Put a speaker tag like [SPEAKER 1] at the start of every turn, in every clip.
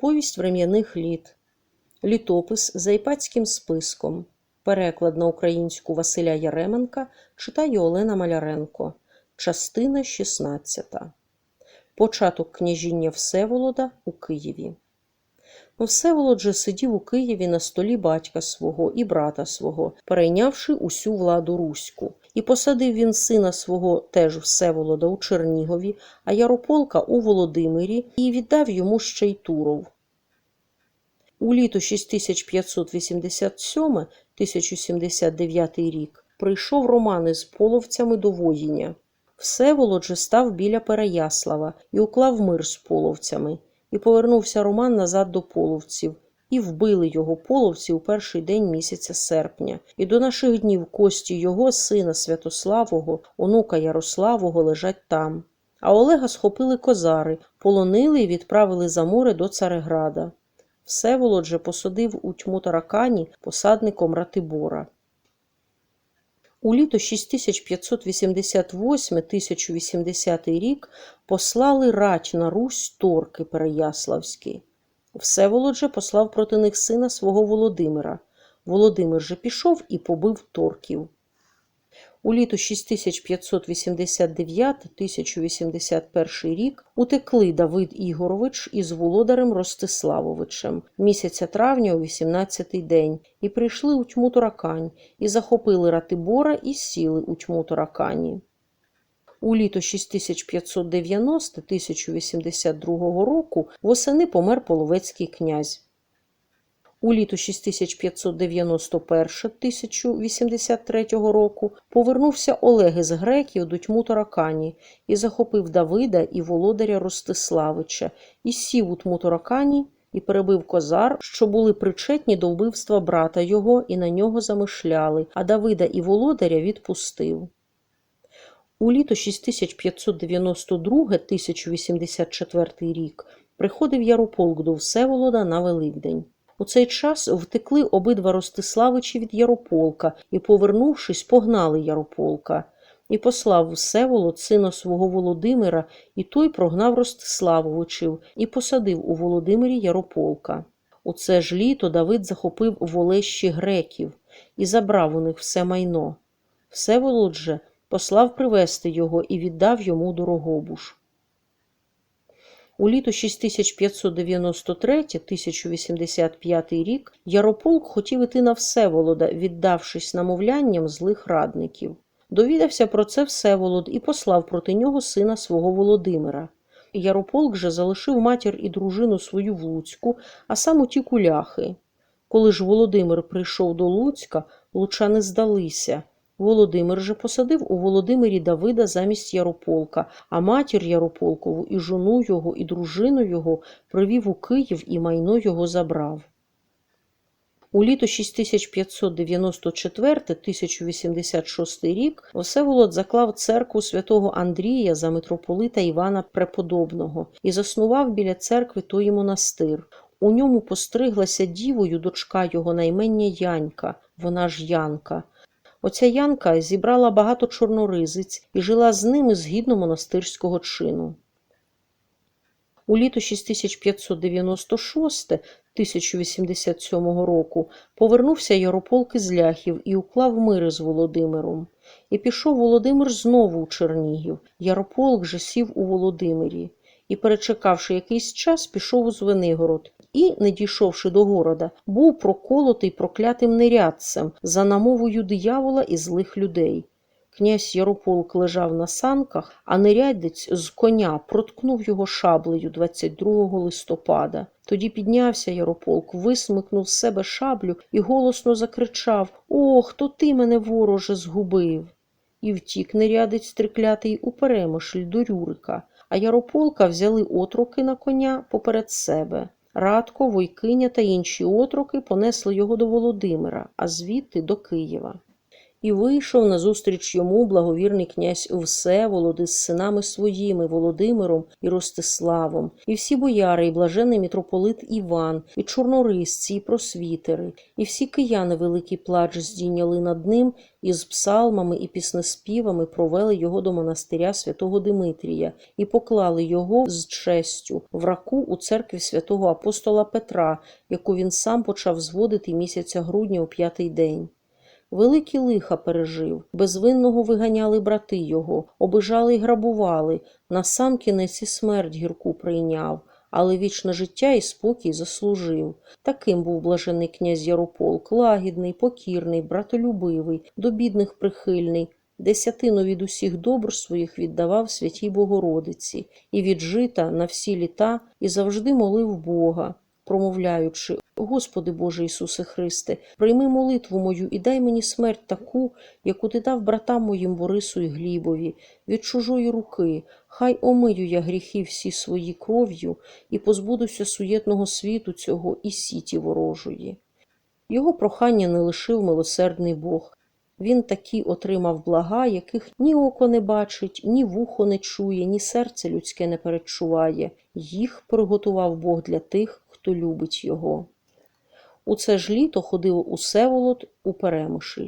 [SPEAKER 1] Повість врем'яних літ. Літопис за іпатським списком. Переклад на українську Василя Яременка читає Олена Маляренко. Частина 16. Початок княжіння Всеволода у Києві. Ну, Всеволод же сидів у Києві на столі батька свого і брата свого, перейнявши усю владу Руську. І посадив він сина свого теж Всеволода у Чернігові, а Ярополка у Володимирі, і віддав йому ще й Туров. У літо 6587-1079 рік прийшов Роман із половцями до воїння. Всеволод же став біля Переяслава і уклав мир з половцями. І повернувся Роман назад до половців, і вбили його половці у перший день місяця серпня. І до наших днів кості його сина Святославого, онука Ярославого, лежать там. А Олега схопили козари, полонили і відправили за море до Цареграда. Всеволод же посадив у тьму таракані посадником Ратибора. У літо 6588-1080 рік послали рать на Русь торки Переяславські. Всеволод же послав проти них сина свого Володимира. Володимир же пішов і побив торків. У літо 6589-1081 рік утекли Давид Ігорович із Володарем Ростиславовичем місяця травня у 18-й день і прийшли у тьму Таракань, і захопили Ратибора і сіли у тьму Таракані. У літо 6590-1082 року восени помер половецький князь. У літо 6591-1083 року повернувся Олег із греків до тьму Таракані і захопив Давида і володаря Ростиславича, і сів у тьму Таракані і перебив козар, що були причетні до вбивства брата його, і на нього замишляли, а Давида і володаря відпустив. У літо 6592-1084 рік приходив Ярополк до Всеволода на Великдень. У цей час втекли обидва Ростиславичі від Ярополка і, повернувшись, погнали Ярополка. І послав Всеволод сина свого Володимира, і той прогнав Ростиславовичів і посадив у Володимирі Ярополка. У це ж літо Давид захопив волещі греків і забрав у них все майно. Всеволод же послав привести його і віддав йому дорогобуш. У літо 6593-1085 рік Ярополк хотів іти на Всеволода, віддавшись намовлянням злих радників. Довідався про це Всеволод і послав проти нього сина свого Володимира. Ярополк же залишив матір і дружину свою в Луцьку, а сам утік у ляхи. Коли ж Володимир прийшов до Луцька, лучани здалися. Володимир же посадив у Володимирі Давида замість Ярополка, а матір Ярополкову і жону його, і дружину його привів у Київ і майно його забрав. У літо 6594-1086 рік Всеволод заклав церкву святого Андрія за митрополита Івана Преподобного і заснував біля церкви той монастир. У ньому постриглася дівою дочка його наймення Янька, вона ж Янка. Оця Янка зібрала багато чорноризиць і жила з ними згідно монастирського чину. У літо 6596-1087 року повернувся Ярополк із ляхів і уклав мири з Володимиром. І пішов Володимир знову у Чернігів. Ярополк же сів у Володимирі. І, перечекавши якийсь час, пішов у Звенигород. І, не дійшовши до города, був проколотий проклятим нерядцем за намовою диявола і злих людей. Князь Ярополк лежав на санках, а нерядець з коня проткнув його шаблею 22 листопада. Тоді піднявся Ярополк, висмикнув з себе шаблю і голосно закричав Ох, то ти мене, вороже, згубив. І втік нерядець триклятий у перемишль до Рюрика, а Ярополка взяли отроки на коня поперед себе. Радко, Войкиня та інші отроки понесли його до Володимира, а звідти до Києва. І вийшов назустріч йому благовірний князь Всеволод із синами своїми Володимиром і Ростиславом, і всі бояри, і блажений митрополит Іван, і чорнорисці, і просвітери, і всі кияни великий плач здійняли над ним, і з псалмами і піснеспівами провели його до монастиря святого Димитрія і поклали його з честю в раку у церкві святого апостола Петра, яку він сам почав зводити місяця грудня у п'ятий день. Великі лиха пережив, безвинного виганяли брати його, обижали й грабували, на сам кінець і смерть гірку прийняв, але вічне життя і спокій заслужив. Таким був блажений князь Ярополк, лагідний, покірний, братолюбивий, до бідних прихильний, десятину від усіх добр своїх віддавав святій Богородиці, і від жита на всі літа і завжди молив Бога, промовляючи Господи Боже Ісусе Христе, прийми молитву мою і дай мені смерть таку, яку ти дав братам моїм Борису і Глібові, від чужої руки, хай омию я гріхи всі свої кров'ю і позбудуся суєтного світу цього і сіті ворожої. Його прохання не лишив милосердний Бог. Він такі отримав блага, яких ні око не бачить, ні вухо не чує, ні серце людське не передчуває. Їх приготував Бог для тих, хто любить його. У це ж літо ходив Усеволод у Перемишль.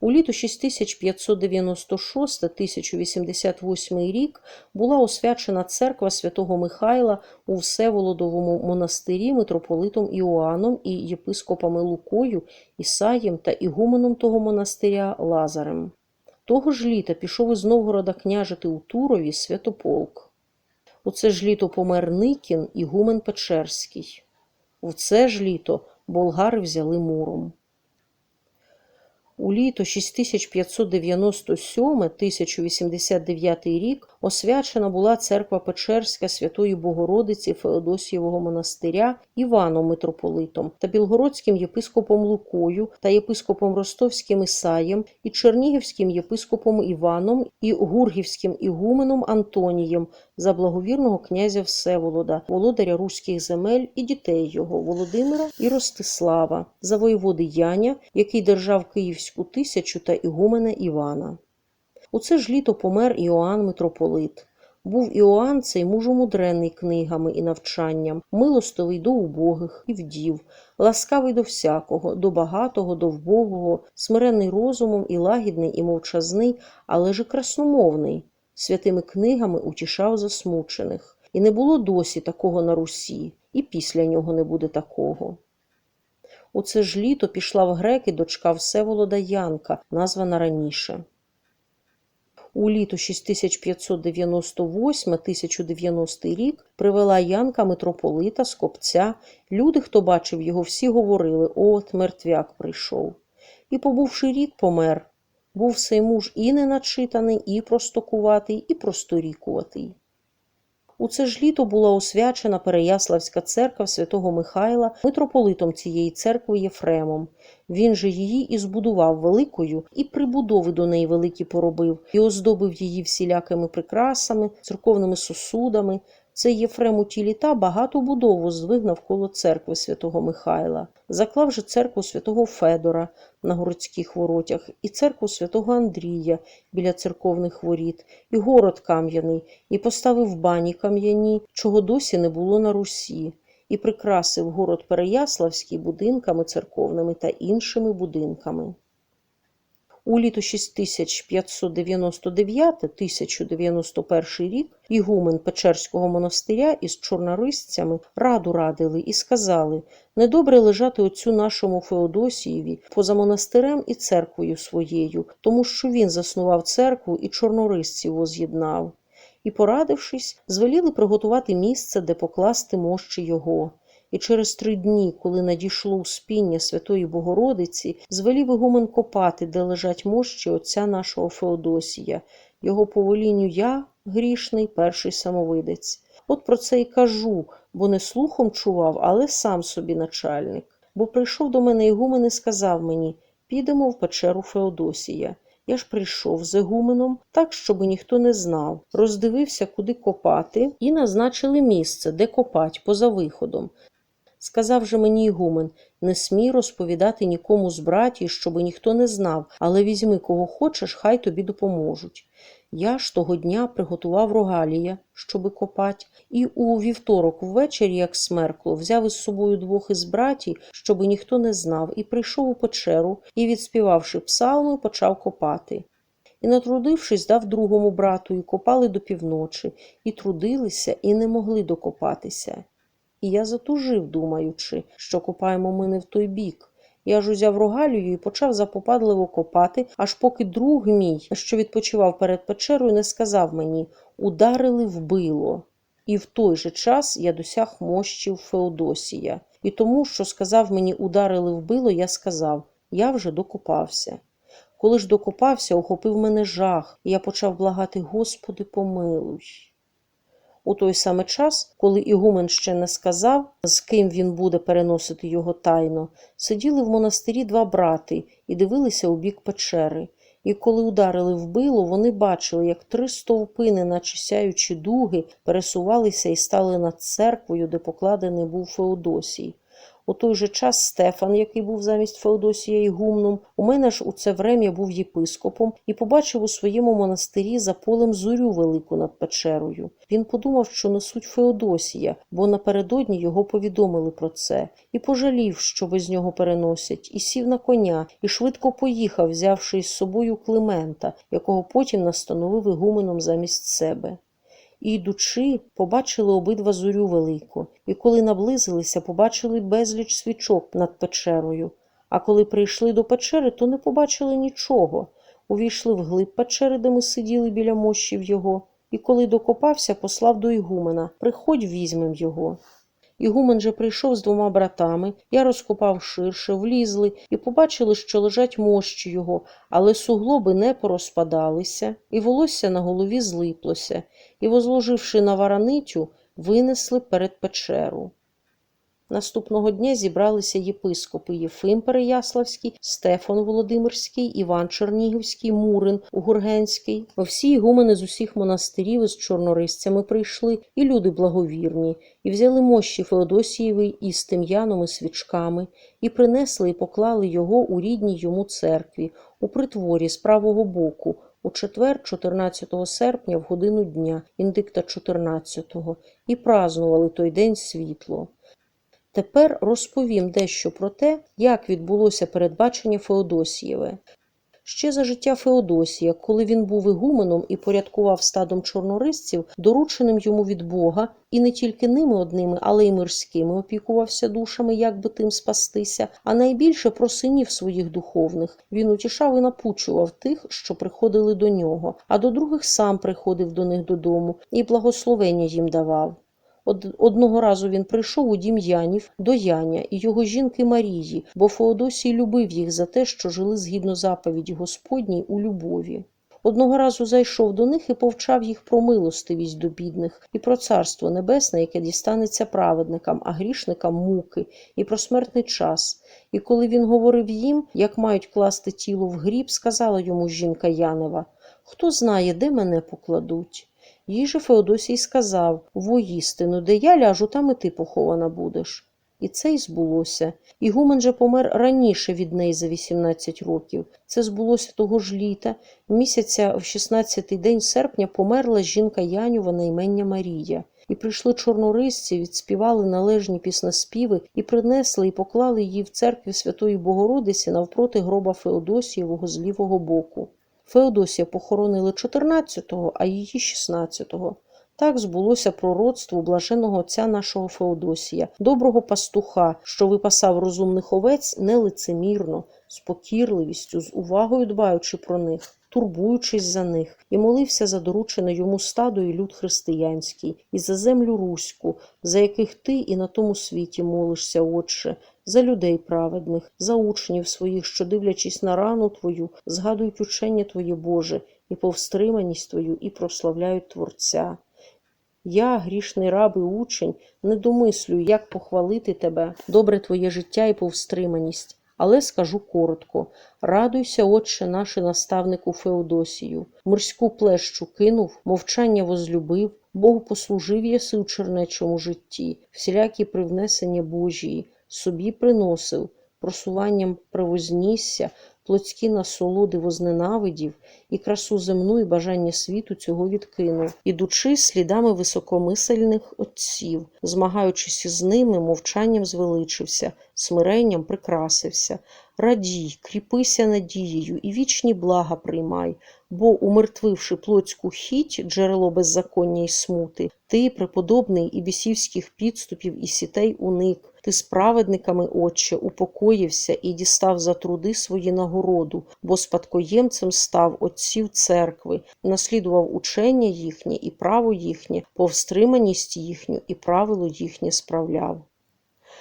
[SPEAKER 1] У літо 6596-1088 рік була освячена церква святого Михайла у Всеволодовому монастирі митрополитом Іоанном і єпископами Лукою, Ісаєм та ігуменом того монастиря Лазарем. Того ж літа пішов із Новгорода княжити у Турові Святополк. У це ж літо помер Никін і Гумен Печерський. У це ж літо болгари взяли муром. У літо 6597-1089 рік освячена була церква Печерська Святої Богородиці Феодосієвого монастиря Іваном митрополитом та білгородським єпископом Лукою та єпископом Ростовським Ісаєм і Чернігівським єпископом Іваном і Гургівським ігуменом Антонієм за благовірного князя Всеволода, володаря руських земель і дітей його Володимира і Ростислава, за воєводи Яня, який держав Київську тисячу та ігумена Івана. У це ж літо помер Іоанн митрополит. Був Іоанн цей мужомудрений книгами і навчанням, милостивий до убогих і вдів, ласкавий до всякого, до багатого, до вбогого, смиренний розумом і лагідний, і мовчазний, але ж і красномовний. Святими книгами утішав засмучених. І не було досі такого на Русі, і після нього не буде такого. У це ж літо пішла в греки дочка Всеволода Янка, названа раніше. У літо 6598-1090 рік привела Янка митрополита з копця. Люди, хто бачив його, всі говорили от, мертвяк прийшов. І, побувши рік, помер. Був цей муж і неначитаний, і простокуватий, і просторікуватий. У це ж літо була освячена Переяславська церква святого Михайла митрополитом цієї церкви Єфремом. Він же її і збудував великою, і прибудови до неї великі поробив, і оздобив її всілякими прикрасами, церковними сосудами. Цей Єфрем у ті літа багато будову звиг навколо церкви святого Михайла, заклав же церкву святого Федора на городських воротях, і церкву святого Андрія біля церковних воріт, і город кам'яний, і поставив бані кам'яні, чого досі не було на Русі, і прикрасив город Переяславський будинками церковними та іншими будинками. У літо 6599-1091 рік ігумен Печерського монастиря із чорнорисцями раду радили і сказали недобре лежати отцю нашому Феодосієві поза монастирем і церквою своєю, тому що він заснував церкву і чорнорисців воз'єднав. І, порадившись, звеліли приготувати місце, де покласти мощі його. І через три дні, коли надійшло успіння Святої Богородиці, звелів Ігумен копати, де лежать мощі отця нашого Феодосія, його повелінню я, грішний, перший самовидець. От про це й кажу, бо не слухом чував, але сам собі начальник. Бо прийшов до мене Ігумен і сказав мені підемо в печеру Феодосія. Я ж прийшов з Егуменом так, щоб ніхто не знав, роздивився, куди копати, і назначили місце, де копать, поза виходом. Сказав же мені Ігумен, не смій розповідати нікому з братів, щоби ніхто не знав, але візьми кого хочеш, хай тобі допоможуть. Я ж того дня приготував рогалія, щоби копать, і у вівторок ввечері, як смеркло, взяв із собою двох із братів, щоби ніхто не знав, і прийшов у печеру, і, відспівавши псалми, почав копати. І, натрудившись, дав другому брату, і копали до півночі, і трудилися, і не могли докопатися. І я затужив, думаючи, що копаємо ми не в той бік. Я ж узяв рогалію і почав запопадливо копати, аж поки друг мій, що відпочивав перед печерою, не сказав мені ударили вбило. І в той же час я досяг мощів Феодосія. І тому, що сказав мені ударили вбило, я сказав я вже докопався. Коли ж докопався, охопив мене жах, і я почав благати Господи, помилуй. У той самий час, коли Ігумен ще не сказав, з ким він буде переносити його тайно, сиділи в монастирі два брати і дивилися у бік печери. І коли ударили в било, вони бачили, як три стовпини, наче сяючі дуги, пересувалися і стали над церквою, де покладений був Феодосій. У той же час Стефан, який був замість Феодосія і гумном, у мене ж у це врем'я був єпископом і побачив у своєму монастирі за полем зорю велику над печерою. Він подумав, що несуть Феодосія, бо напередодні його повідомили про це, і пожалів, що без нього переносять, і сів на коня, і швидко поїхав, взявши із собою Климента, якого потім настановив ігуменом замість себе. І, йдучи, побачили обидва зорю велику, і коли наблизилися, побачили безліч свічок над печерою. А коли прийшли до печери, то не побачили нічого. Увійшли вглиб печери, де ми сиділи біля мощів його, і коли докопався, послав до Ігумена Приходь, візьмем його. Ігумен же прийшов з двома братами, я розкопав ширше, влізли і побачили, що лежать мощі його, але суглоби не порозпадалися, і волосся на голові злиплося, і, возложивши на варанитю, винесли перед печеру. Наступного дня зібралися єпископи Єфим Переяславський, Стефан Володимирський, Іван Чернігівський, Мурин Угургенський. Всі ігумени з усіх монастирів із чорнорисцями прийшли, і люди благовірні, і взяли мощі Феодосієвий із тим'яном і свічками, і принесли і поклали його у рідній йому церкві, у притворі з правого боку, у четвер, 14 серпня, в годину дня, індикта 14-го, і празнували той день світло. Тепер розповім дещо про те, як відбулося передбачення Феодосієве. Ще за життя Феодосія, коли він був ігуменом і порядкував стадом чорнорисців, дорученим йому від Бога, і не тільки ними одними, але й мирськими опікувався душами, як би тим спастися, а найбільше про синів своїх духовних. Він утішав і напучував тих, що приходили до нього, а до других сам приходив до них додому і благословення їм давав. Од- Одного разу він прийшов у дім Янів до Яня і його жінки Марії, бо Феодосій любив їх за те, що жили згідно заповіді Господній у любові. Одного разу зайшов до них і повчав їх про милостивість до бідних, і про царство небесне, яке дістанеться праведникам, а грішникам муки, і про смертний час. І коли він говорив їм, як мають класти тіло в гріб, сказала йому жінка Янева: Хто знає, де мене покладуть? Їй же Феодосій сказав воістину, де я ляжу, там і ти похована будеш. І це й збулося. Ігумен же помер раніше від неї за 18 років. Це збулося того ж літа. Місяця в 16-й день серпня померла жінка Янюва на імення Марія. І прийшли чорнорисці, відспівали належні піснеспіви і принесли і поклали її в церкві Святої Богородиці навпроти гроба Феодосієвого з лівого боку. Феодосія похоронили 14-го, а її 16-го. Так збулося пророцтво блаженого отця нашого Феодосія, доброго пастуха, що випасав розумних овець нелицемірно, з покірливістю, з увагою дбаючи про них, турбуючись за них, і молився за доручене йому стадо і люд християнський, і за землю руську, за яких ти і на тому світі молишся, Отче, за людей праведних, за учнів своїх, що, дивлячись на рану твою, згадують учення Твоє Боже, і повстриманість Твою, і прославляють Творця. Я, грішний раб і учень, не домислюю, як похвалити тебе, добре твоє життя і повстриманість. Але скажу коротко: радуйся, отче наш і наставнику Феодосію, морську плещу кинув, мовчання возлюбив, Богу послужив єси у чернечому житті, всілякі привнесення Божії, собі приносив, просуванням превознісся, плотські насолоди возненавидів, і красу земну, і бажання світу цього відкинув, ідучи слідами високомисельних отців, змагаючись із ними, мовчанням звеличився, смиренням прикрасився. Радій, кріпися надією і вічні блага приймай, бо, умертвивши плотську хіть, джерело беззаконня й смути, ти, преподобний і бісівських підступів і сітей уник, ти з праведниками, Отче, упокоївся і дістав за труди свої нагороду, бо спадкоємцем став отців церкви, наслідував учення їхнє і право їхнє, повстриманість їхню і правило їхнє справляв.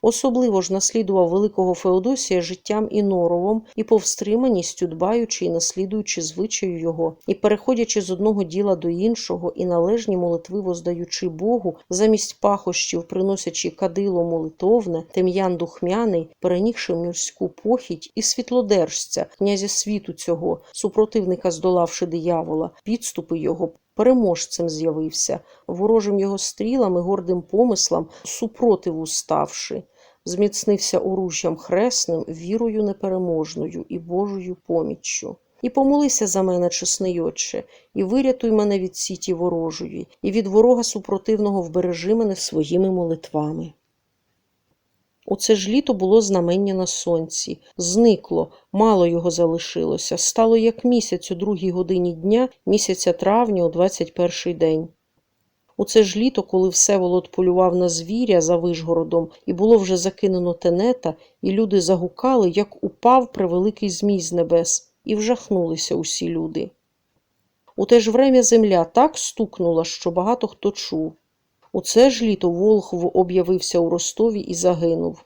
[SPEAKER 1] Особливо ж наслідував великого Феодосія життям і норовом, і повстриманістю дбаючи і наслідуючи звичаю його, і переходячи з одного діла до іншого, і належні молитви воздаючи Богу, замість пахощів, приносячи кадило молитовне, тем'ян духмяний, перенігши мирську похідь і світлодержця, князя світу цього, супротивника здолавши диявола, підступи його. Переможцем з'явився, ворожим його стрілами, гордим помислам, супротиву ставши, зміцнився оружжям хресним, вірою непереможною і Божою поміччю. І помолися за мене, чесний Отче, і вирятуй мене від сіті ворожої, і від ворога супротивного вбережи мене своїми молитвами. У це ж літо було знамення на сонці. Зникло, мало його залишилося. Стало як місяць у другій годині дня, місяця травня, у 21 день. У це ж літо, коли Всеволод полював на звіря за Вишгородом, і було вже закинено тенета, і люди загукали, як упав превеликий змій з небес, і вжахнулися усі люди. У те ж врем'я земля так стукнула, що багато хто чув. У це ж літо Волхв об'явився у Ростові і загинув.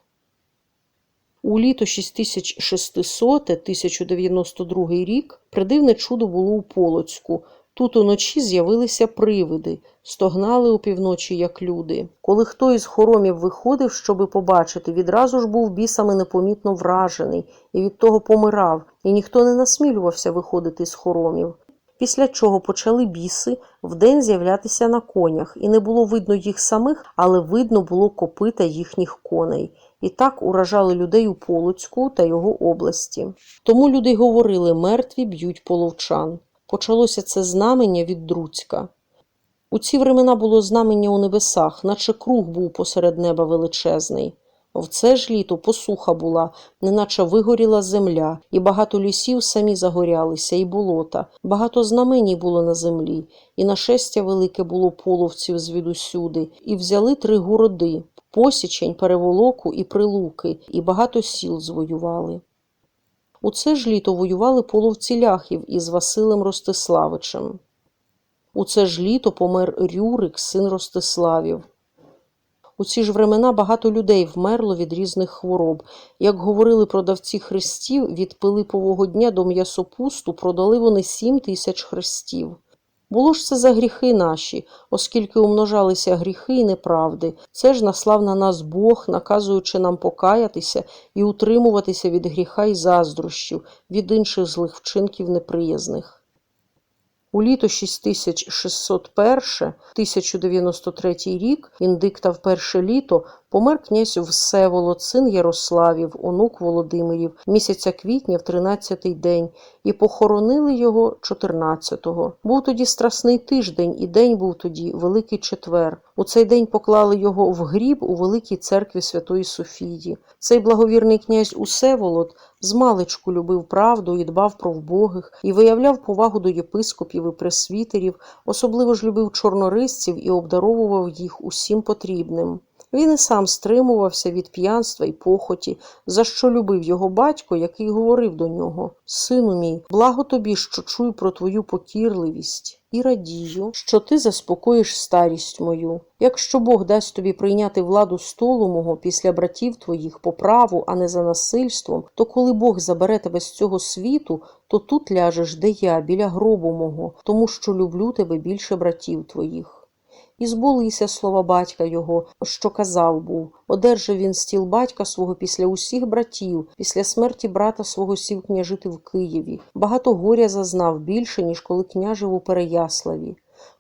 [SPEAKER 1] У літо 6600-1092 рік придивне чудо було у Полоцьку. Тут уночі з'явилися привиди, стогнали опівночі, як люди. Коли хто із хоромів виходив, щоби побачити, відразу ж був бісами непомітно вражений і від того помирав, і ніхто не насмілювався виходити з хоромів. Після чого почали біси вдень з'являтися на конях, і не було видно їх самих, але видно було копита їхніх коней. І так уражали людей у Полоцьку та його області. Тому люди говорили мертві б'ють половчан. Почалося це знамення від Друцька. У ці времена було знамення у небесах, наче круг був посеред неба величезний. В це ж літо посуха була, неначе вигоріла земля, і багато лісів самі загорялися, і болота, багато знаменій було на землі, і нашестя велике було половців звідусюди, і взяли три городи посічень, переволоку і прилуки, і багато сіл звоювали. У це ж літо воювали половці ляхів із Василем Ростиславичем. У це ж літо помер Рюрик, син Ростиславів. У ці ж времена багато людей вмерло від різних хвороб. Як говорили продавці хрестів, від Пилипового дня до м'ясопусту продали вони сім тисяч хрестів. Було ж це за гріхи наші, оскільки умножалися гріхи і неправди. Це ж наслав на нас Бог, наказуючи нам покаятися і утримуватися від гріха і заздрощів, від інших злих вчинків неприязних. У літо 6601, 1093 рік, індикта в перше літо, помер князь Всеволод, син Ярославів, онук Володимирів, місяця квітня в 13-й день, і похоронили його 14-го. Був тоді страсний тиждень, і день був тоді Великий четвер. У цей день поклали його в гріб у Великій церкві Святої Софії. Цей благовірний князь Усеволод змалечку любив правду і дбав про вбогих, і виявляв повагу до єпископів і пресвітерів, особливо ж любив чорнорисців і обдаровував їх усім потрібним. Він і сам стримувався від п'янства й похоті, за що любив його батько, який говорив до нього Сину мій, благо тобі, що чую про твою покірливість, і радію, що ти заспокоїш старість мою. Якщо Бог дасть тобі прийняти владу столу мого після братів твоїх по праву, а не за насильством, то коли Бог забере тебе з цього світу, то тут ляжеш, де я, біля гробу мого, тому що люблю тебе більше братів твоїх. І збулися слова батька його, що казав був. Одержав він стіл батька свого після усіх братів, після смерті брата свого сів княжити в Києві. Багато горя зазнав більше, ніж коли княжив у Переяславі.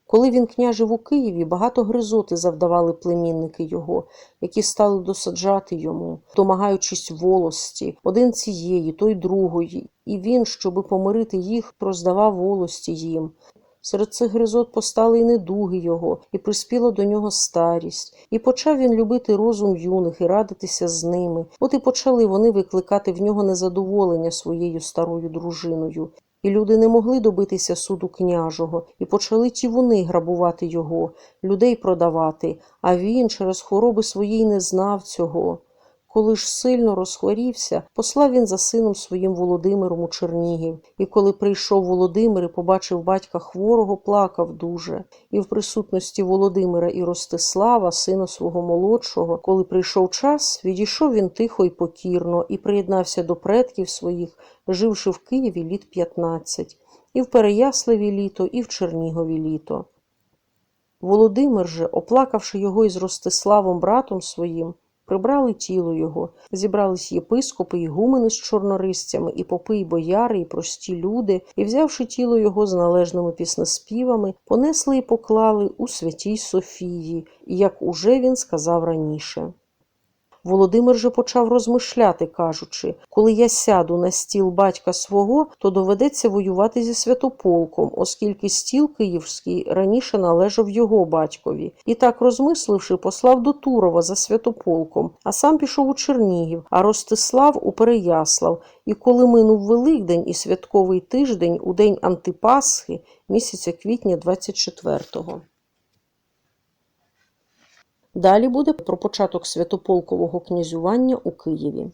[SPEAKER 1] Коли він княжив у Києві, багато гризоти завдавали племінники його, які стали досаджати йому, домагаючись волості, один цієї, той другої, і він, щоби помирити їх, роздавав волості їм. Серед цих гризот постали й недуги його, і приспіла до нього старість, і почав він любити розум юних і радитися з ними. От і почали вони викликати в нього незадоволення своєю старою дружиною. І люди не могли добитися суду княжого, і почали ті вони грабувати його, людей продавати, а він через хвороби свої не знав цього. Коли ж сильно розхворівся, послав він за сином своїм Володимиром у Чернігів. І коли прийшов Володимир і побачив батька хворого, плакав дуже. І в присутності Володимира і Ростислава, сина свого молодшого, коли прийшов час, відійшов він тихо й покірно і приєднався до предків своїх, живши в Києві літ 15, і в Переяславі літо, і в Чернігові літо. Володимир же, оплакавши його із Ростиславом братом своїм, прибрали тіло його, зібрались єпископи і гумени з чорнорисцями, і попи, і бояри, і прості люди, і, взявши тіло його з належними піснеспівами, понесли і поклали у святій Софії, як уже він сказав раніше. Володимир же почав розмишляти, кажучи, коли я сяду на стіл батька свого, то доведеться воювати зі святополком, оскільки стіл київський раніше належав його батькові. І так, розмисливши, послав до Турова за святополком, а сам пішов у Чернігів, а Ростислав у Переяслав. І коли минув Великдень і святковий тиждень у день Антипасхи, місяця квітня 24-го. Далі буде про початок святополкового князювання у Києві.